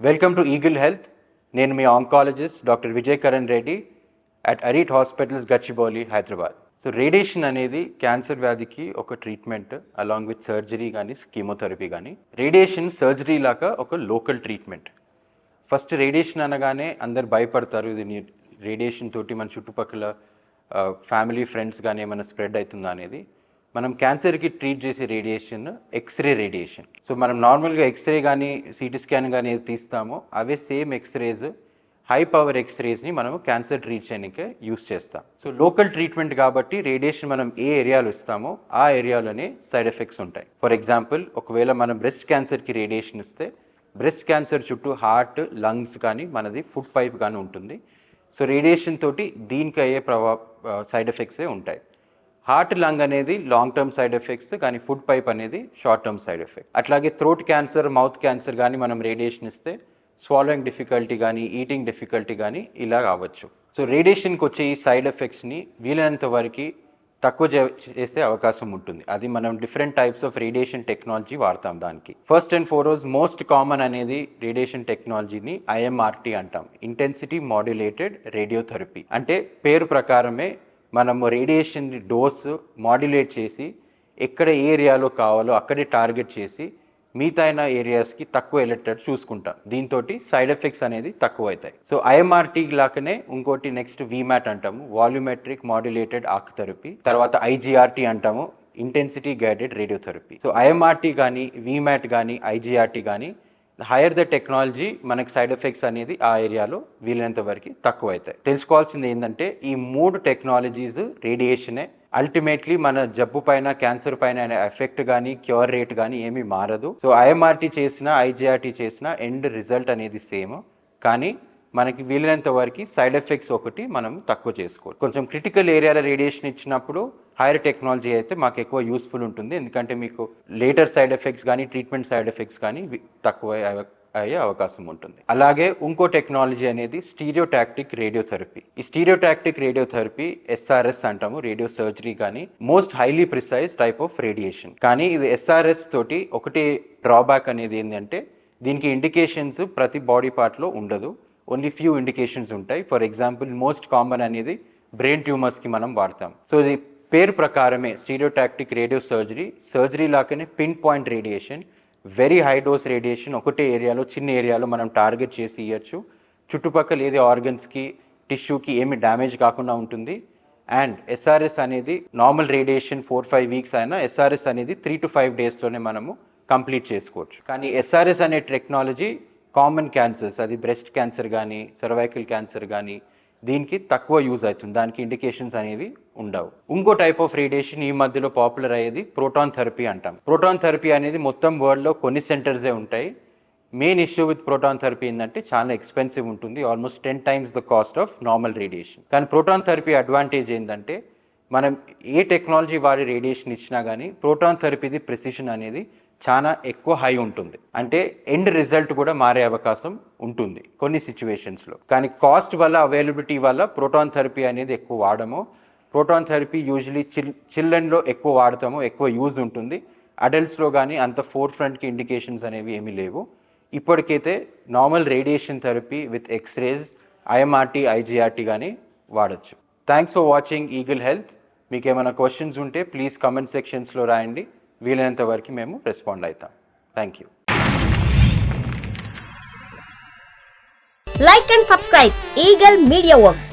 Welcome to Eagle Health నేను మీ oncologist doctor Vijay Karan Reddy at Arete hospitals Gachibowli Hyderabad so radiation అనేది cancer వ్యాధికి ఒక treatment along with surgery కానీ chemotherapy కానీ radiation surgery లాగా ఒక లోకల్ ట్రీట్మెంట్ ఫస్ట్ రేడియేషన్ అనగానే అందరు భయపడతారు ఇది రేడియేషన్ తోటి మన చుట్టుపక్కల ఫ్యామిలీ ఫ్రెండ్స్ కానీ ఏమైనా స్ప్రెడ్ అవుతుందా అనేది. మనం క్యాన్సర్కి ట్రీట్ చేసే రేడియేషన్ ఎక్స్రే రేడియేషన్. సో మనం నార్మల్గా ఎక్స్రే కానీ సిటీ స్కాన్ కానీ ఏది తీస్తామో అవే సేమ్ ఎక్స్రేస్ హై పవర్ ఎక్స్రేస్ని మనం క్యాన్సర్ ట్రీట్ చేయడానికి యూస్ చేస్తాం. సో లోకల్ ట్రీట్మెంట్ కాబట్టి రేడియేషన్ మనం ఏ ఏరియాలో ఇస్తామో ఆ ఏరియాలోనే సైడ్ ఎఫెక్ట్స్ ఉంటాయి. ఫర్ ఎగ్జాంపుల్ ఒకవేళ మనం బ్రెస్ట్ క్యాన్సర్కి రేడియేషన్ ఇస్తే బ్రెస్ట్ క్యాన్సర్ చుట్టూ హార్ట్ లంగ్స్ కానీ మనది ఫుడ్ పైప్ కానీ ఉంటుంది. సో రేడియేషన్ తోటి దీనికి అయ్యే ప్రభా సైడ్ ఎఫెక్ట్సే ఉంటాయి. హార్ట్ లంగ్ అనేది లాంగ్ టర్మ్ సైడ్ ఎఫెక్ట్స్ కానీ ఫుడ్ పైప్ అనేది షార్ట్ టర్మ్ సైడ్ ఎఫెక్ట్. అట్లాగే థ్రోట్ క్యాన్సర్ మౌత్ క్యాన్సర్ కానీ మనం రేడియేషన్ ఇస్తే స్వాలోయింగ్ డిఫికల్టీ కానీ ఈటింగ్ డిఫికల్టీ కానీ ఇలా కావచ్చు సో రేడియేషన్కి వచ్చే ఈ సైడ్ ఎఫెక్ట్స్ని వీలైనంత వరకు తక్కువ చే- చేసే అవకాశం ఉంటుంది. అది మనం different types of radiation technology వాడతాం దానికి. First and foremost most common అనేది రేడియేషన్ టెక్నాలజీని ఐఎంఆర్టీ అంటాం. Intensity modulated radiotherapy. అంటే పేరు ప్రకారమే మనము రేడియేషన్ డోస్ మాడ్యులేట్ చేసి ఎక్కడ ఏ ఏరియాలో కావాలో అక్కడే టార్గెట్ చేసి మిగతా అయిన ఏరియాస్కి తక్కువ వెళ్ళేటట్టు చూసుకుంటాం. దీంతో సైడ్ ఎఫెక్ట్స్ అనేది తక్కువ అవుతాయి సో ఐఎంఆర్టీ లాగానే ఇంకోటి నెక్స్ట్ వీమాట్ అంటాము. వాల్యూమెట్రిక్ మాడ్యులేటెడ్ ఆక్ థెరపీ తర్వాత ఐజీఆర్టీ అంటాము. Intensity guided radiotherapy so IMRT కానీ వీమాట్ కానీ ఐజీఆర్టీ కానీ హైయర్ ద టెక్నాలజీ మనకి సైడ్ ఎఫెక్ట్స్ అనేది ఆ ఏరియాలో వీలైనంత వరకు తక్కువ అవుతాయి తెలుసుకోవాల్సింది ఏంటంటే ఈ మూడు టెక్నాలజీస్ రేడియేషనే అల్టిమేట్లీ మన జబ్బు పైన క్యాన్సర్ పైన ఎఫెక్ట్ కానీ క్యూర్ రేట్ కానీ ఏమీ మారదు. So I M R T చేసిన ఐజీఆర్టీ చేసిన ఎండ్ రిజల్ట్ అనేది సేమ్ కానీ మనకి వీలైనంత వరకు సైడ్ ఎఫెక్ట్స్ ఒకటి మనం తక్కువ చేసుకోవాలి. కొంచెం క్రిటికల్ ఏరియాలో రేడియేషన్ ఇచ్చినప్పుడు హైయర్ టెక్నాలజీ అయితే మాకు ఎక్కువ యూస్ఫుల్ ఉంటుంది. ఎందుకంటే మీకు లేటర్ సైడ్ ఎఫెక్ట్స్ కానీ ట్రీట్మెంట్ సైడ్ ఎఫెక్ట్స్ కానీ తక్కువ అయ్యే- అయ్యే అవకాశం ఉంటుంది. అలాగే ఇంకో టెక్నాలజీ అనేది స్టీరియోటాక్టిక్ రేడియోథెరపీ ఈ స్టీరియోటాక్టిక్ రేడియోథెరపీ ఎస్ఆర్ఎస్ అంటాము. రేడియో సర్జరీ కానీ most highly precise type of radiation కానీ ఇది ఎస్ఆర్ఎస్ తోటి ఒకటి డ్రాబ్యాక్ అనేది ఏంటంటే దీనికి ఇండికేషన్స్ ప్రతి బాడీ పార్ట్లో ఉండదు. ఓన్లీ ఫ్యూ ఇండికేషన్స్ ఉంటాయి. ఫర్ ఎగ్జాంపుల్ మోస్ట్ కామన్ అనేది బ్రెయిన్ ట్యూమర్స్కి మనం వాడతాం. సో ఇది పేరు ప్రకారమే స్టీరియోటాక్టిక్ రేడియో సర్జరీ సర్జరీ లాగానే pin point radiation very high dose radiation ఒకటే ఏరియాలో చిన్న ఏరియాలో మనం టార్గెట్ చేసి ఇవ్వచ్చు చుట్టుపక్కల ఏది ఆర్గన్స్కి టిష్యూకి ఏమి డ్యామేజ్ కాకుండా ఉంటుంది. అండ్ ఎస్ఆర్ఎస్ అనేది normal radiation four five weeks అయినా ఎస్ఆర్ఎస్ అనేది త్రీ టు ఫైవ్ డేస్లోనే మనము కంప్లీట్ చేసుకోవచ్చు. కానీ ఎస్ఆర్ఎస్ అనే టెక్నాలజీ కామన్ క్యాన్సర్స్ అది బ్రెస్ట్ క్యాన్సర్ కానీ సర్వైకల్ క్యాన్సర్ కానీ దీనికి తక్కువ యూజ్ అవుతుంది. దానికి ఇండికేషన్స్ అనేవి ఉండవు. ఇంకో టైప్ ఆఫ్ రేడియేషన్ ఈ మధ్యలో పాపులర్ అయ్యేది ప్రోటాన్ థెరపీ అంటాం. ప్రోటాన్ థెరపీ అనేది మొత్తం వరల్డ్లో కొన్ని సెంటర్సే ఉంటాయి. Main issue with proton therapy ఏంటంటే చాలా ఎక్స్పెన్సివ్ ఉంటుంది. Almost ten times the cost of normal radiation కానీ ప్రోటాన్ థెరపీ అడ్వాంటేజ్ ఏంటంటే మనం ఏ టెక్నాలజీ వాడి రేడియేషన్ ఇచ్చినా కానీ ప్రోటాన్ థెరపీది ప్రెసిషన్ అనేది చాలా ఎక్కువ హై ఉంటుంది. అంటే ఎండ్ రిజల్ట్ కూడా మారే అవకాశం ఉంటుంది కొన్ని సిచ్యువేషన్స్లో కానీ కాస్ట్ వల్ల అవైలబిలిటీ వల్ల ప్రోటాన్ థెరపీ అనేది ఎక్కువ వాడము. ప్రోటాన్ థెరపీ యూజువలీ చిల్ చిల్డ్రన్లో ఎక్కువ వాడతాము ఎక్కువ యూజ్ ఉంటుంది. అడల్ట్స్లో కానీ అంత ఫోర్ ఫ్రంట్కి ఇండికేషన్స్ అనేవి ఏమీ లేవు. ఇప్పటికైతే normal radiation therapy with X-rays IMRT IGRT కానీ వాడచ్చు. Thanks for watching Eagle Health మీకు ఏమైనా క్వశ్చన్స్ ఉంటే ప్లీజ్ కమెంట్ సెక్షన్స్లో రాయండి. వీలైనంత వరకు మేము రెస్పాండ్ అవుతాం. Thank you like and subscribe Eagle Media Works